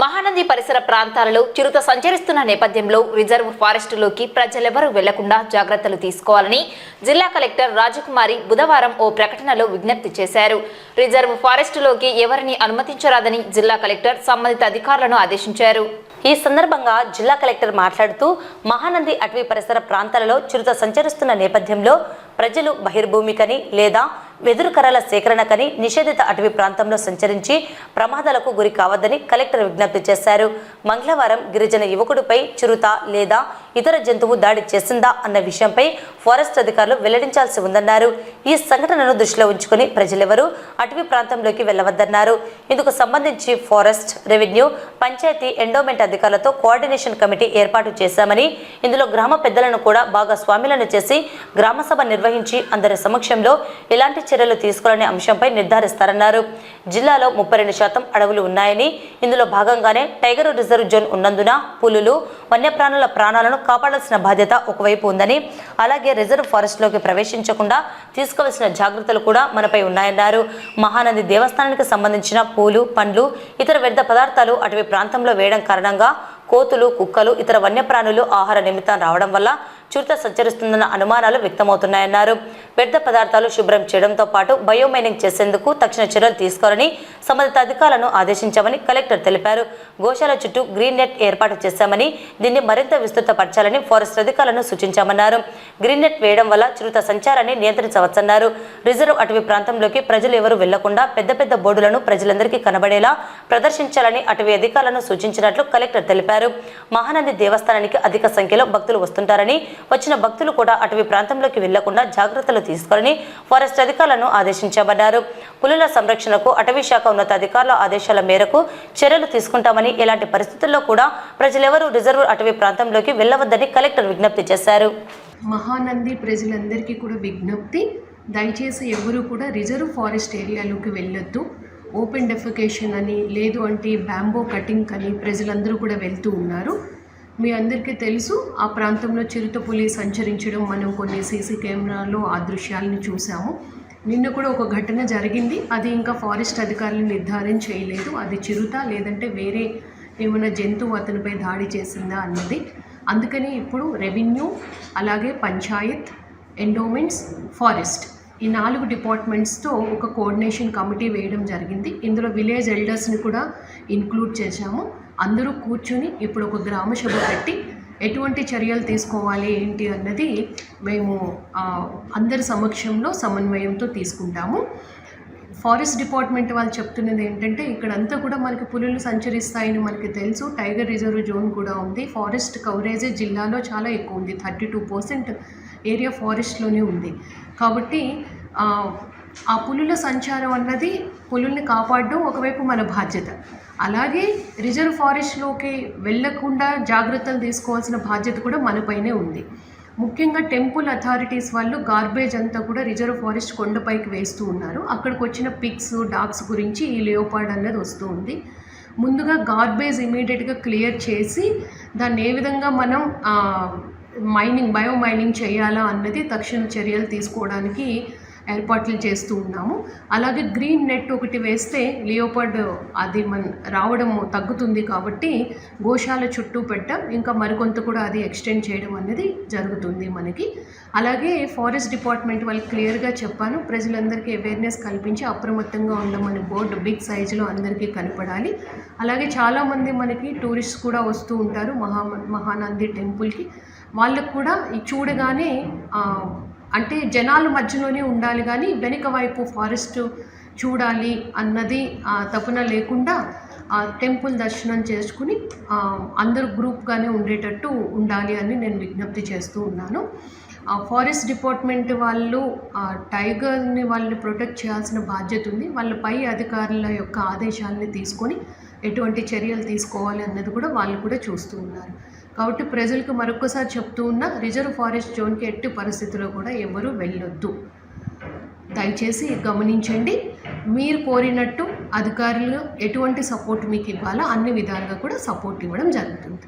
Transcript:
మహానది పరిసర ప్రాంతాలలో చిరుత సంచరిస్తున్న నేపథ్యంలో రిజర్వ్ ఫారెస్టులోకి ప్రజలెవరూ వెళ్ళకుండా జాగ్రత్తలు తీసుకోవాలని జిల్లా కలెక్టర్ రాజకుమారి బుధవారం ఓ ప్రకటనలో విజ్ఞప్తి చేశారు. రిజర్వ్ ఫారెస్టులోకి ఎవరిని అనుమతించరాదని జిల్లా కలెక్టర్ సంబంధిత అధికారులను ఆదేశించారు. ఈ సందర్భంగా జిల్లా కలెక్టర్ మాట్లాడుతూ మహానంది అటవీ పరిసర ప్రాంతాలలో చిరుత సంచరిస్తున్న నేపథ్యంలో ప్రజలు బహిర్భూమికని లేదా వెదురు కర్రల సేకరణకని నిషేధిత అటవీ ప్రాంతంలో సంచరించి ప్రమాదాలకు గురి కావద్దని కలెక్టర్ విజ్ఞప్తి చేశారు. మంగళవారం గిరిజన యువకుడిపై చిరుత లేదా ఇతర జంతువు దాడి చేసిందా అన్న విషయంపై ఫారెస్ట్ అధికారులు వెల్లడించాల్సి ఉందన్నారు. ఈ సంఘటనను దృష్టిలో ఉంచుకుని ప్రజలెవరూ అటవీ ప్రాంతంలోకి వెళ్ళవద్దన్నారు ఇందుకు సంబంధించి ఫారెస్ట్ రెవెన్యూ పంచాయతీ ఎండోమెంట్ అధికారులతో కోఆర్డినేషన్ కమిటీ ఏర్పాటు చేశామని ఇందులో గ్రామ పెద్దలను కూడా భాగస్వాములను చేసి గ్రామ సభ నిర్వహించి అందరి సమక్షంలో ఎలాంటి చర్యలు తీసుకోవాలనే అంశంపై నిర్ధారిస్తారన్నారు. జిల్లాలో ముప్పై రెండు శాతం అడవులు ఉన్నాయని ఇందులో భాగంగానే టైగర్ రిజర్వ్ జోన్ ఉన్నందున పులులు వన్యప్రాణుల ప్రాణాలను కాపాడాల్సిన బాధ్యత ఒకవైపు ఉందని అలాగే రిజర్వ్ ఫారెస్ట్లోకి ప్రవేశించకుండా తీసుకోవాల్సిన జాగ్రత్తలు కూడా మనపై ఉన్నాయన్నారు. మహానది దేవస్థానానికి సంబంధించిన పూలు పండ్లు ఇతర వ్యర్థ పదార్థాలు అటవీ ప్రాంతంలో వేయడం కారణంగా కోతులు కుక్కలు ఇతర వన్యప్రాణులు ఆహార నిమిత్తం రావడం వల్ల చురత సంచరిస్తుందన్న అనుమానాలు వ్యక్తమవుతున్నాయన్నారు. వ్యర్థ పదార్థాలు శుభ్రం చేయడంతో పాటు బయోమైనింగ్ చేసేందుకు తక్షణ చర్యలు తీసుకోవాలని సంబంధిత అధికారులను ఆదేశించామని కలెక్టర్ తెలిపారు. గోశాల చుట్టూ గ్రీన్ నెట్ ఏర్పాటు చేశామని దీన్ని మరింత విస్తృతపరచాలని ఫారెస్ట్ అధికారులను సూచించామన్నారు. గ్రీన్ నెట్ వేయడం వల్ల చిరుత సంచారాన్ని నియంత్రించవచ్చన్నారు. రిజర్వ్ అటవీ ప్రాంతంలోకి ప్రజలు ఎవరు వెళ్ళకుండా పెద్ద పెద్ద బోర్డులను ప్రజలందరికీ కనబడేలా ప్రదర్శించాలని అటవీ అధికారులను సూచించినట్లు కలెక్టర్ తెలిపారు. మహానంది దేవస్థానానికి అధిక సంఖ్యలో భక్తులు వస్తుంటారని వచ్చిన భక్తులు కూడా అటవీ ప్రాంతంలోకి వెళ్ళకుండా జాగ్రత్తలు తీసుకోవాలని ఫారెస్ట్ అధికారులను ఆదేశించబడ్డారు. పులుల సంరక్షణకు అటవీ శాఖ ఉన్నతాధికారుల ఆదేశాల మేరకు చర్యలు తీసుకుంటామని ఎలాంటి పరిస్థితుల్లో కూడా ప్రజలెవరూ రిజర్వ్ అటవీ ప్రాంతంలోకి వెళ్ళవద్దని కలెక్టర్ విజ్ఞప్తి చేశారు. మహానంది ప్రజలందరికీ కూడా విజ్ఞప్తి దయచేసి ఎవరు కూడా రిజర్వ్ ఫారెస్ట్ ఏరియాలోకి వెళ్ళొద్దు. ఓపెన్ డెఫికేషన్ అని లేదు అంటే బ్యాంబో కటింగ్ అని ప్రజలందరూ కూడా వెళ్తూ ఉన్నారు. మీ అందరికీ తెలుసు ఆ ప్రాంతంలో చిరుతపులి సంచరించడం మనం కొన్ని సీసీ కెమెరాలో ఆ దృశ్యాలను చూసాము నిన్న కూడా ఒక ఘటన జరిగింది. అది ఇంకా ఫారెస్ట్ అధికారులు నిర్ధారణ చేయలేదు. అది చిరుత లేదంటే వేరే ఏమైనా జంతువు అతనిపై దాడి చేసిందా అన్నది. అందుకని ఇప్పుడు రెవెన్యూ అలాగే పంచాయత్ ఎండోమెంట్స్ ఫారెస్ట్ ఈ నాలుగు డిపార్ట్మెంట్స్తో ఒక కోఆర్డినేషన్ కమిటీ వేయడం జరిగింది. ఇందులో విలేజ్ ఎల్డర్స్ని కూడా ఇంక్లూడ్ చేశాము. అందరూ కూర్చుని ఇప్పుడు ఒక గ్రామ సభ పెట్టి ఎటువంటి చర్యలు తీసుకోవాలి ఏంటి అన్నది మేము అందరి సమక్షంలో సమన్వయంతో తీసుకుంటాము. ఫారెస్ట్ డిపార్ట్మెంట్ వాళ్ళు చెప్తున్నది ఏంటంటే ఇక్కడంతా కూడా మనకి పులులు సంచరిస్తాయని మనకి తెలుసు. టైగర్ రిజర్వ్ జోన్ కూడా ఉంది. ఫారెస్ట్ కవరేజే జిల్లాలో చాలా ఎక్కువ ఉంది. థర్టీ టూ పర్సెంట్ ఏరియా ఫారెస్ట్లోనే ఉంది. కాబట్టి ఆ, పులుల సంచారం అన్నది పులుల్ని కాపాడడం ఒకవైపు మన బాధ్యత. అలాగే రిజర్వ్ ఫారెస్ట్లోకి వెళ్ళకుండా జాగ్రత్తలు తీసుకోవాల్సిన బాధ్యత కూడా మనపైనే ఉంది. ముఖ్యంగా టెంపుల్ అథారిటీస్ వాళ్ళు గార్బేజ్ అంతా కూడా రిజర్వ్ ఫారెస్ట్ కొండపైకి వేస్తూ ఉన్నారు. అక్కడికి వచ్చిన పిక్స్ డాగ్స్ గురించి ఈ లియోపాడ్ అన్నది వస్తూ ఉంది. ముందుగా గార్బేజ్ ఇమీడియట్గా క్లియర్ చేసి దాన్ని ఏ విధంగా మనం మైనింగ్ బయో మైనింగ్ చేయాలా అన్నది తక్షణ చర్యలు తీసుకోవడానికి ఏర్పాట్లు చేస్తూ ఉన్నాము. అలాగే గ్రీన్ నెట్ ఒకటి వేస్తే లియోపర్డ్ అది మన రావడం తగ్గుతుంది కాబట్టి గోశాల చుట్టూ పెట్టడం ఇంకా మరికొంత కూడా అది ఎక్స్టెండ్ చేయడం అనేది జరుగుతుంది మనకి. అలాగే ఫారెస్ట్ డిపార్ట్మెంట్ వాళ్ళు క్లియర్గా చెప్పాను. ప్రజలందరికీ అవేర్నెస్ కల్పించి అప్రమత్తంగా ఉండమని బోర్డు బిగ్ సైజులో అందరికీ కనపడాలి. అలాగే చాలామంది మనకి టూరిస్ట్ కూడా వస్తూ ఉంటారు మహా మహానంది టెంపుల్కి. వాళ్ళకు కూడా ఈ చూడగానే అంటే జనాల మధ్యలోనే ఉండాలి కానీ వెనుక వైపు ఫారెస్ట్ చూడాలి అన్నది తపున లేకుండా ఆ టెంపుల్ దర్శనం చేసుకుని అందరూ గ్రూప్గానే ఉండేటట్టు ఉండాలి అని నేను విజ్ఞప్తి చేస్తూ ఉన్నాను. ఫారెస్ట్ డిపార్ట్మెంట్ వాళ్ళు టైగర్ని వాళ్ళని ప్రొటెక్ట్ చేయాల్సిన బాధ్యత ఉంది. వాళ్ళ పై అధికారుల యొక్క ఆదేశాలని తీసుకొని ఎటువంటి చర్యలు తీసుకోవాలి అన్నది కూడా వాళ్ళు కూడా చూస్తూ ఉన్నారు. కాబట్టి ప్రజలకు మరొకసారి చెప్తూ ఉన్న రిజర్వ్ ఫారెస్ట్ జోన్కి ఎట్టి పరిస్థితుల్లో కూడా ఎవరూ వెళ్ళొద్దు. దయచేసి గమనించండి. మీరు కోరినట్టు అధికారులు ఎటువంటి సపోర్ట్ మీకు ఇవ్వాలో అన్ని విధాలుగా కూడా సపోర్ట్ ఇవ్వడం జరుగుతుంది.